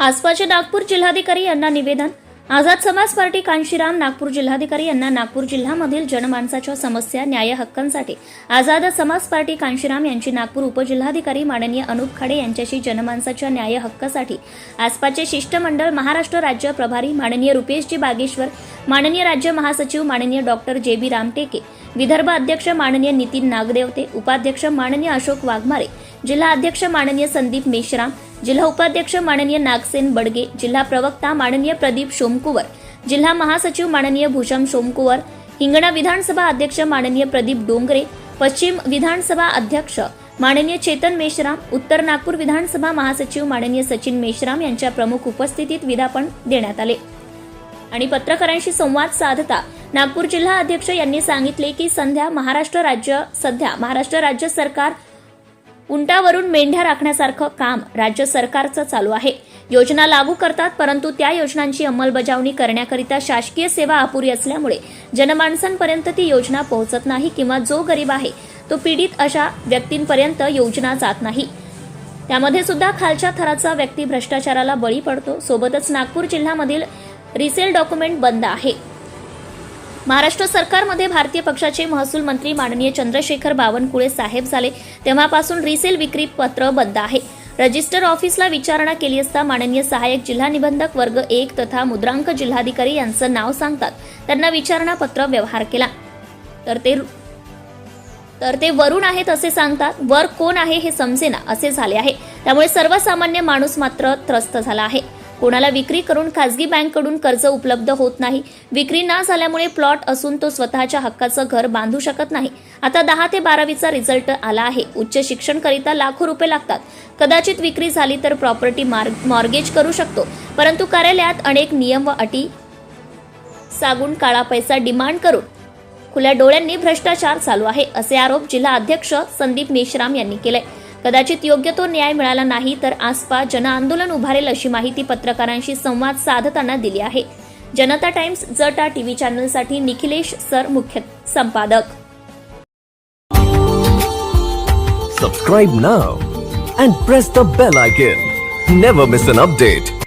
आसपासचे नागपूर जिल्हाधिकारी यांना निवेदन. आझाद समाज पार्टी कांशीराम नागपूर जिल्हाधिकारी यांना नागपूर जिल्ह्यामधील जनमानसाच्या समस्या न्याय हक्कांसाठी आझाद समाज पार्टी कांशीराम यांची नागपूर उपजिल्हाधिकारी माननीय अनुप खाडे यांच्याशी जनमानसाच्या न्याय हक्कासाठी आसपासचे शिष्टमंडळ महाराष्ट्र राज्य प्रभारी माननीय रुपेशजी बागेश्वर माननीय राज्य महासचिव माननीय डॉक्टर जे बी रामटेके विदर्भ अध्यक्ष माननीय नितीन नागदेवते उपाध्यक्ष माननीय अशोक वाघमारे जिल्हा अध्यक्ष माननीय संदीप मेश्राम जिल्हा उपाध्यक्ष माननीय नागसेन बडगे जिल्हा प्रवक्ता माननीय प्रदीप सोमकुवर जिल्हा महासचिव माननीय भूषण सोमकुवर हिंगणा विधानसभा अध्यक्ष माननीय प्रदीप डोंगरे पश्चिम विधानसभा अध्यक्ष माननीय चेतन मेश्राम उत्तर नागपूर विधानसभा महासचिव माननीय सचिन मेश्राम यांच्या प्रमुख उपस्थितीत विधापन देण्यात आले. आणि पत्रकारांशी संवाद साधता नागपूर जिल्हा अध्यक्ष यांनी सांगितले की संध्या महाराष्ट्र राज्य सध्या महाराष्ट्र राज्य सरकार उंटावरून मेंढ्या राखण्यासारखं काम राज्य सरकारचं चालू आहे. योजना लागू करतात परंतु त्या योजनांची अंमलबजावणी करण्याकरिता शासकीय सेवा अपुरी असल्यामुळे जनमाणसांपर्यंत ती योजना पोहोचत नाही किंवा जो गरीब आहे तो पीडित अशा व्यक्तींपर्यंत योजना जात नाही. त्यामध्ये सुद्धा खालच्या थराचा व्यक्ती भ्रष्टाचाराला बळी पडतो. सोबतच नागपूर जिल्ह्यामधील रिसेल डॉक्युमेंट बंद आहे. महाराष्ट्र सरकारमध्ये भारतीय पक्षाचे महसूल मंत्री माननीय चंद्रशेखर बावनकुळे साहेब झाले. तेव्हापासून रिसेल विक्री पत्र बंद आहे. रजिस्टर ऑफिसला विचारणा केली असता माननीय सहाय्यक जिल्हा निबंधक वर्ग एक तथा मुद्रांक जिल्हाधिकारी यांचं नाव सांगतात. त्यांना विचारणा पत्र व्यवहार केला. तर ते तर ते वरून आहेत असे सांगतात. वर कोण आहे हे समजेना असे झाले आहे. त्यामुळे सर्वसामान्य माणूस मात्र त्रस्त झाला आहे. कोणाला विक्री करून खाजगी बँककडून कर्ज उपलब्ध होत नाही. विक्री न झाल्यामुळे प्लॉट असून तो स्वतःच्या हक्काचं घर बांधू शकत नाही. आता दहा ते बारावीचा रिझल्ट आला आहे. उच्च शिक्षणकरिता लाखो रुपये लागतात. कदाचित विक्री झाली तर प्रॉपर्टी मॉर्गेज करू शकतो. परंतु कार्यालयात अनेक नियम व अटी सागून काळा पैसा डिमांड करून खुल्या डोळ्यांनी भ्रष्टाचार चालू आहे असे आरोप जिल्हा अध्यक्ष संदीप मेश्राम यांनी केले कदाचित योग्य तो न्याय मिळाला नाही तर आसपा जनआंदोलन उभारेल अशी माहिती पत्रकारांशी संवाद साधताना दिली आहे जनता टाइम्स जटा टीव्ही चॅनलसाठी निखिलेश सर मुख्य संपादक Subscribe now and press the bell icon. Never miss an update.